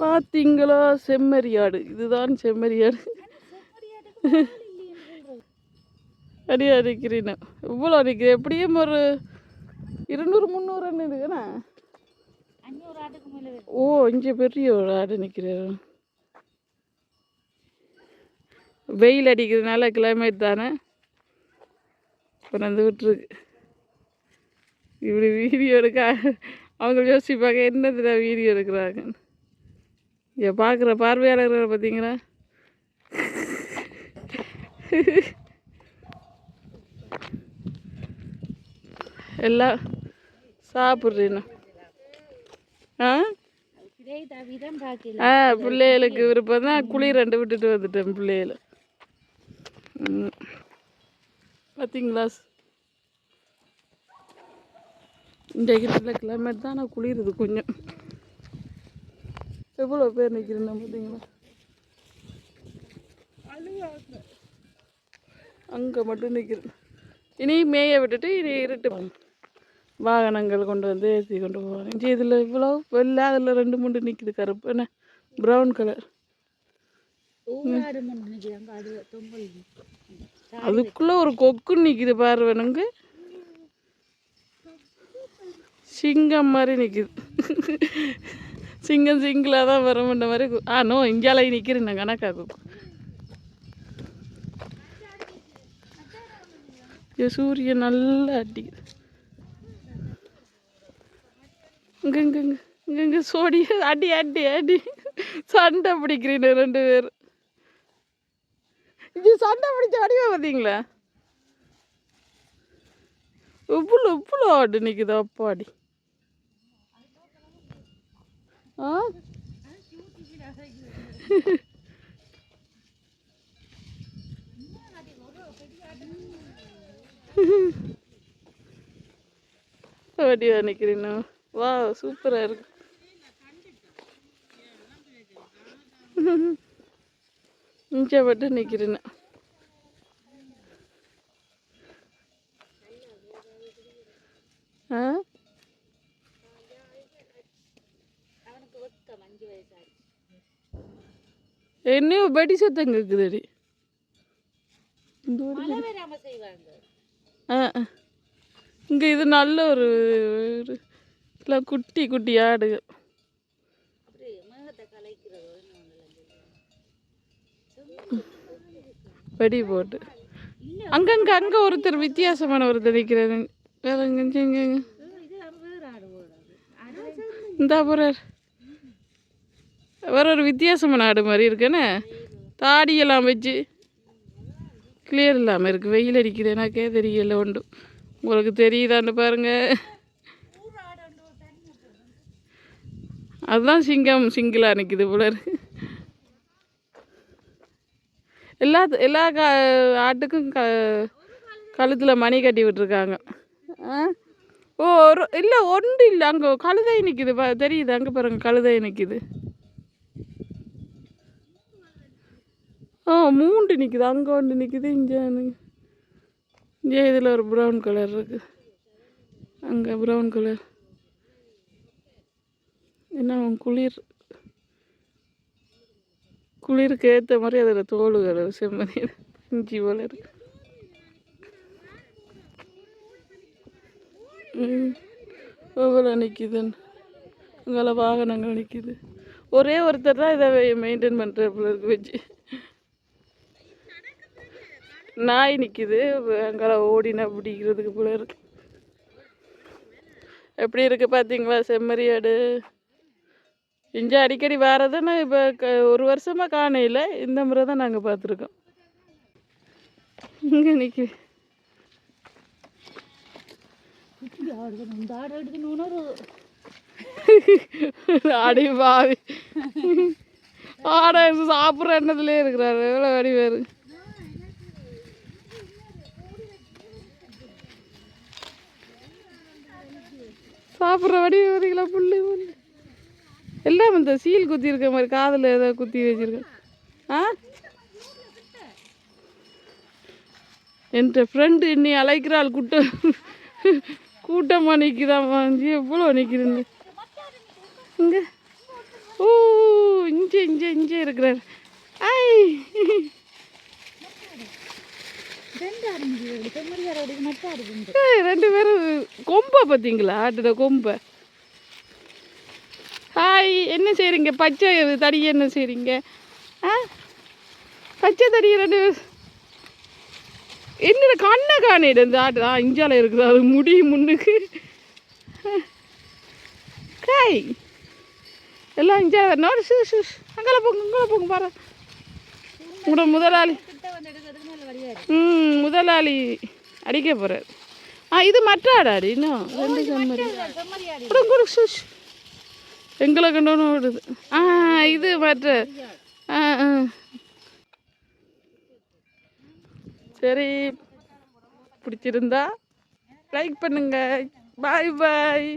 பார்த்தீங்களா செம்மறியாடு இதுதான் செம்மறியாடு அடியா அடிக்கிறீன்னு. இவ்வளோ நிற்கிறேன் எப்படியும் ஒரு இருநூறு முந்நூறு இருக்குண்ணா ஓ இங்கே பெரிய ஒரு ஆடு நிற்கிறார் வெயில் அடிக்கிறதுனால கிளைமேட் தானே? கொண்டாந்து விட்டுருக்கு. இப்படி வீடியோ எடுக்க அவங்க யோசிப்பாங்க என்னதுல வீடியோ எடுக்கிறாங்கன்னு. இங்கே பார்க்குற பார்வையாளர்களை பார்த்தீங்களா எல்லாம் சாப்பிட்றேண்ணா ஆ? ஆ பிள்ளைகளுக்கு விருப்பம் தான். குளிர் ரெண்டு விட்டுட்டு வந்துட்டேன் பிள்ளைகள. பார்த்தீங்களா இன்றைக்கு நல்ல கிளைமேட் தான் நான் குளிருது கொஞ்சம். எவ்வளோ பேர் நிற்கிறேன் பார்த்தீங்களா? அங்கே மட்டும் நிற்கிறேன் இனி மேய விட்டுட்டு இனி இருட்டு வாகனங்கள் கொண்டு வந்து ஏற்றி கொண்டு போவாங்க. இங்கே இதில் இவ்வளோ வெள்ளை அதில் ரெண்டு மூணு நிற்கிது கருப்பு என்ன? ப்ரௌன் கலர் அதுக்குள்ளே ஒரு கொக்கு நிற்கிது பாரு வேணுங்க. சிங்கம் மாதிரி நிற்கிது சிங்கம் சிங்கிளாக தான் வரும்ன்ற மாதிரி. ஆ நோ இங்கால நிற்கிறேன் நான் கணக்கா சூரியன் நல்லா அடிக்குது. இங்கங்க இங்கங்க சோடி. அடி அடி அடி. சண்டை பிடிக்கிறீங்க ரெண்டு பேர் இங்கே சண்டை பிடிச்ச அடிவா பார்த்தீங்களா? உப்புல உப்புல ஆடு நிற்குது அப்பாடி ஆ வடிவா நிற்கிறீண்ணா வா சூப்பராக இருக்கு இங்கே மட்டும் நிற்கிறேன்னு ஆ என்னையும் படி சத்தம் கேட்குதடி ஆ இங்கே இது நல்ல ஒரு இல்லை குட்டி குட்டி ஒன்று வெடி போட்டு. அங்கங்க அங்கே ஒருத்தர் வித்தியாசமான ஒருத்தர் நிற்கிறாரு வேற எங்க இந்தா போறார். வேற ஒரு வித்தியாசமான ஆடு மாதிரி இருக்குன்னு? தாடியெல்லாம் வச்சு கிளியர் இல்லாமல் இருக்குது வெயில் அடிக்குதுனாக்கே தெரியல உண்டு உங்களுக்கு தெரியுதான்னு பாருங்க. அதுதான் சிங்கம். சிங்கிளாக நிற்குது போல இருக்கு. எல்லா எல்லா கா ஆட்டுக்கும் க கழுத்தில் மணி கட்டி விட்டுருக்காங்க. ஆ? ஓ ஒரு இல்லை ஒன்று இல்லை. அங்கே கழுதை நிற்கிது பா தெரியுது. அங்கே பாருங்கள் கழுதை நிற்கிது ஆ மூண்டு நிற்குது அங்கே ஒன்று நிற்கிது இங்கே இங்கே இதில் ஒரு ப்ரௌன் கலர் இருக்குது அங்கே ப்ரௌன் கலர் என்ன குளிர்? குளிருக்கு ஏற்ற மாதிரி அதில் தோல் கலர் செம்மறி இஞ்சி போல இருக்கு. ம் எவ்வளோ நிற்கிதுன்னு அங்கெல்லாம் வாகனங்கள் நிற்கிது ஒரே ஒருத்தர் தான் இதை மெயின்டைன் பண்ணுற பிள்ளைக்கு இருக்கு வச்சு. நாய் நிற்கிது அங்கே ஓடினா பிடிக்கிறதுக்கு போல இருக்கு. எப்படி இருக்கு பார்த்தீங்களா செம்மறியாடு இஞ்சி அடிக்கடி வரதுன்னு இப்போ க ஒரு வருஷமாக காணையில் இந்த முறை தான் நாங்கள் பார்த்துருக்கோம் இங்கே நிற்கி அடி பாவி. ஆடை சாப்பிட்ற எண்ணத்துலேயே இருக்கிறாரு. எவ்வளோ அடி சாப்பிட்ற வடி வரீங்களா புல்லு புல்லு. எல்லாம் இந்த சீல் குத்தி இருக்க மாதிரி காதில் ஏதோ குத்தி வச்சிருக்கேன். ஆ? என் ஃப்ரெண்டு இன்னி அழைக்கிறாள் கூட்டம் கூட்டமாக நிற்கிதாம்மா எவ்வளோ நிற்கிறீங்க இங்கே. ஓ இங்கே இங்கே இங்கே இருக்கிறார். ஐ ரெண்டு ஆடு முடியாது செம்மறி ஆடு அடிக்கு மட்டும் ஆடு உண்டு ஏய், ரெண்டு பேரும் கொம்பை பார்த்தீங்களா? ஆட்டோட கொம்பை. ஹாய் என்ன செய்கிறீங்க பச்சை தடி என்ன செய்கிறீங்க ஆ? பச்சை தடி ரெண்டு பேரும் என்னோட கண்ணை காணிடு இந்த ஆட்டு? ஆ இஞ்சால இருக்குது. அது முடி முன்னுக்கு. காய் எல்லாம் இஞ்சா நோடு சு சு அங்கே போங்க அங்கே போங்க பாரு. உங்களோட முதலாளி. ம் முதலாளி அடிக்க போகிறார் ஆ இது மற்ற ஆடாடி இன்னும் ரெண்டு செம்மறி. எங்களை கண்டோன்னு ஓடுது. ஆ இது மற்ற ஆ ஆ. சரி பிடிச்சிருந்தா லைக் பண்ணுங்க. பாய் பாய்